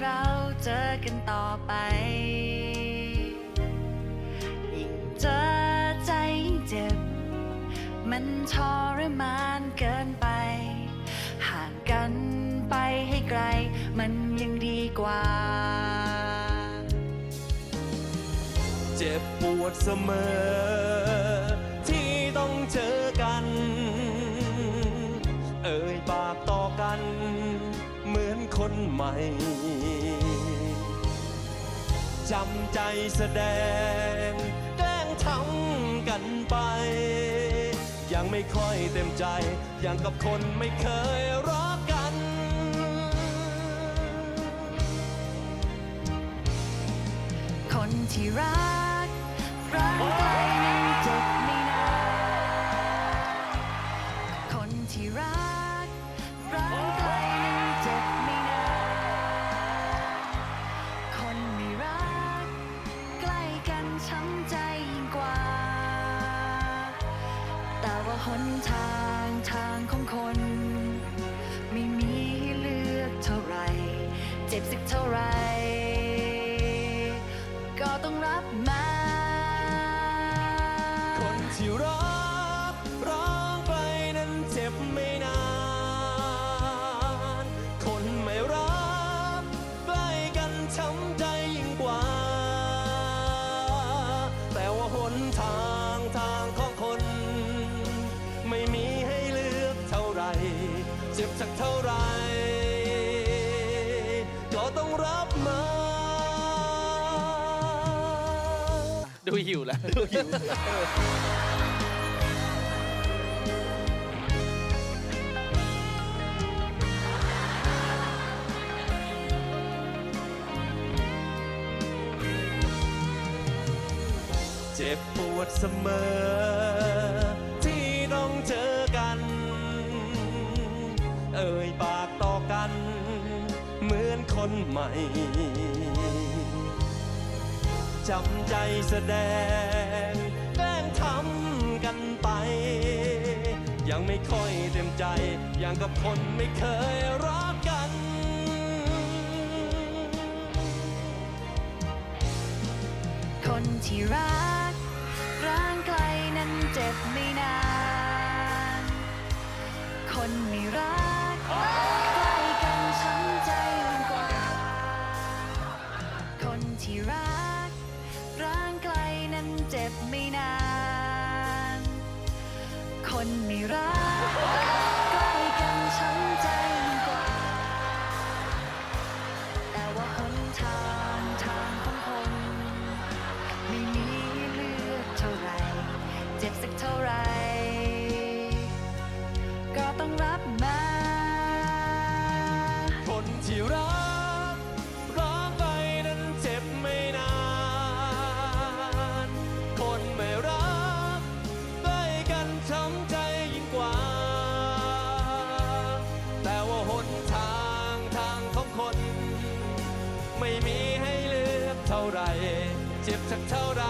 เราเจอกันต่อไป ยิ่งเจอใจเจ็บ มันทรมานเกินไป ห่างกันไปให้ไกล มันยังดีกว่า เจ็บปวดเสมอ จำใจแสดง แกล้งทำกันไป ยังไม่ค่อยเต็มใจย่างกับคนไม่เคยรักกัน คนที่รัก รักไกลนั้นจบไม่นานคนที่รัก รักไก ช้ำใจยิ่งกว่า แต่ว่าหนทางทางของคน ไม่มีให้เลือกเท่าไร เจ็บสักเท่าไร ก็ต้องรับมา คนที่รอ เจ็บสักเท่าไหรก็ต้องรับมา ดูหิวแล้วดูหิวเจ็บปวดเสมอ อ่ยปากต่อกัน เหมือนคนใหม่จำใจแสดง แกล้งทำกันไป ยังไม่ค่อยเต็มใจ อย่างกับคนไม่เคยรักกัน คนที่รักร่างไกลนั้นเจ็บไม่นาน คนไม่รัก คนที่รัก ร่างไกลนั้นเจ็บไม่นาน คนไม่รัก ท่าไร เจ็บสักเท่าไร